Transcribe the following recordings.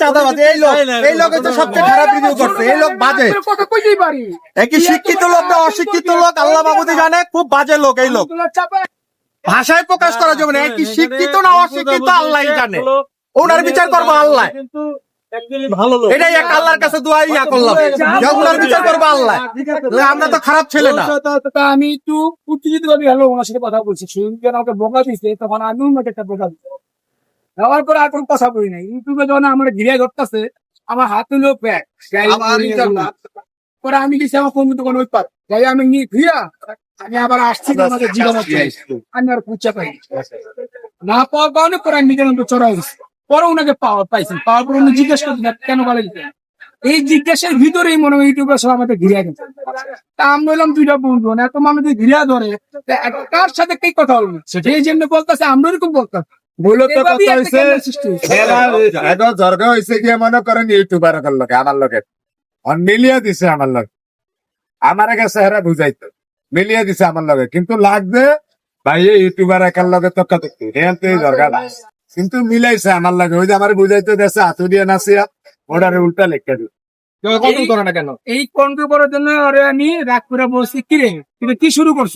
চাঁদাবাজ এই লোক এই লোক হচ্ছে সবচেয়ে খারাপ রিভিউ করছে এই লোক বাজে। কথা কইতেই পারি। একই শিক্ষিত লোক না অশিক্ষিত লোক আল্লাহ বাবুদি জানে খুব বাজে লোক এই লোক। ভাষায় প্রকাশ করা যাবে না একই শিক্ষিত না অশিক্ষিত আল্লাহ জানে। ওনার বিচার করব আল্লাহ। কিন্তু actually ভালো লোক। এটাই এক আল্লাহর কাছে দোয়া ইয়া করলাম। ওনার বিচার করব আল্লাহ। আমরা তো খারাপ ছেলে না। তা আমি একটু উত্তেজিত ভাবে ওনার সাথে কথা বলছি। আমাকে বোকা দিচ্ছে তখন আমি একটা বোকা দিচ্ছি দেওয়ার পরে আর কোনো কথা বলি নাই। ইউটিউবে যখন আমার ঘিরে ধরতেছে আমার হাত হলো প্যাক পরে আমি গেছি আমার কোন দোকান ওই পার। যাই আমি নিয়ে ঘিরা আমি আবার আসছি আমাদের জীবন আমি আর পুচ্ছা পাই না পাওয়ার কারণে পরে আমি নিজের মতো চড়া হয়েছি পরে ওনাকে পাওয়া পাইছি পাওয়ার পরে উনি জিজ্ঞেস করছেন কেন বলে এই জিজ্ঞাসার ভিতরেই মনে হয় ইউটিউবে সব আমাদের ঘিরে গেছে। তা আমি বললাম দুইটা বন্ধু এত আমাদের ঘিরে ধরে। কার সাথে কি কথা বলব? সেই জন্য বলতেছে আমরা এরকম বলতাম। মূলত কথা হয়েছে হয়েছে। জর্গ হয়েছে কি মনে করেন ইউটিউবার আমার মিলিয়ে দিছে আমার লোক আমার কাছে হেরা বুঝাইতো। মিলিয়ে দিছে আমার লগে। কিন্তু লাগবে ভাই ইউটিউবার একার লগে তক্কা তক্কি হেলতে জর্গা না। কিন্তু মিলাইছে আমার লাগে। ওই যে আমার বুঝাইতে দেশে হাতু দিয়ে নাসিয়া ওটারে উল্টা লেখা দিল। কন্ট্রোল না কেন? এই কন্ট্রোল করার জন্য আরে আমি রাগ করে বলছি কি রে তুমি কি শুরু করছ?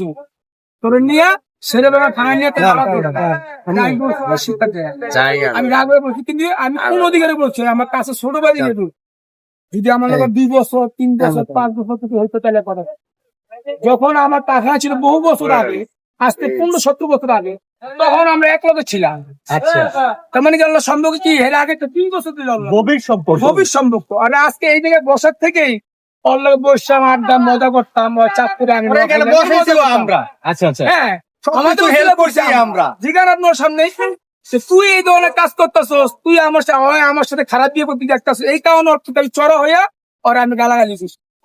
তোর নিয়ে ছেলে থানায় নিয়ে তোর বাবা ধরে দেয়। আমি বলছি, শিক্ষা দেয়। আমি রাগ করে বলছি কিন্তু আমি কোন অধিকারে বলছি? আমার কাছে ছোট ভাই যেহেতু যদি আমার লোক দুই বছর তিন বছর পাঁচ বছর থেকে হয়তো তাহলে কথা যখন আমার টাকা ছিল বহু বছর আগে আজ থেকে পনেরো সত্তর বছর আগে তখন আমরা এক লগে ছিলাম। আচ্ছা। তার মানে কি আল্লাহ সম্পর্ক কি? এর আগে তো তিন বছর। গভীর সম্পর্ক। গভীর সম্পর্ক। আর আজকে এই জায়গায় বসার থেকেই লগে বসতাম আড্ডা মজা করতাম ওর চাপ করে আমি আমরা এখানে বসেছিল আমরা। আচ্ছা আচ্ছা। হ্যাঁ। আমাদের আমরা। আপনার সামনে তুই এই ধরনের কাজ করতেছস তুই আমার সাথে আমার সাথে খারাপ বিয়ে করতে দেখতেছ এই কারণে আমি চড়া হইয়া ওর আমি গালাগালি দিছি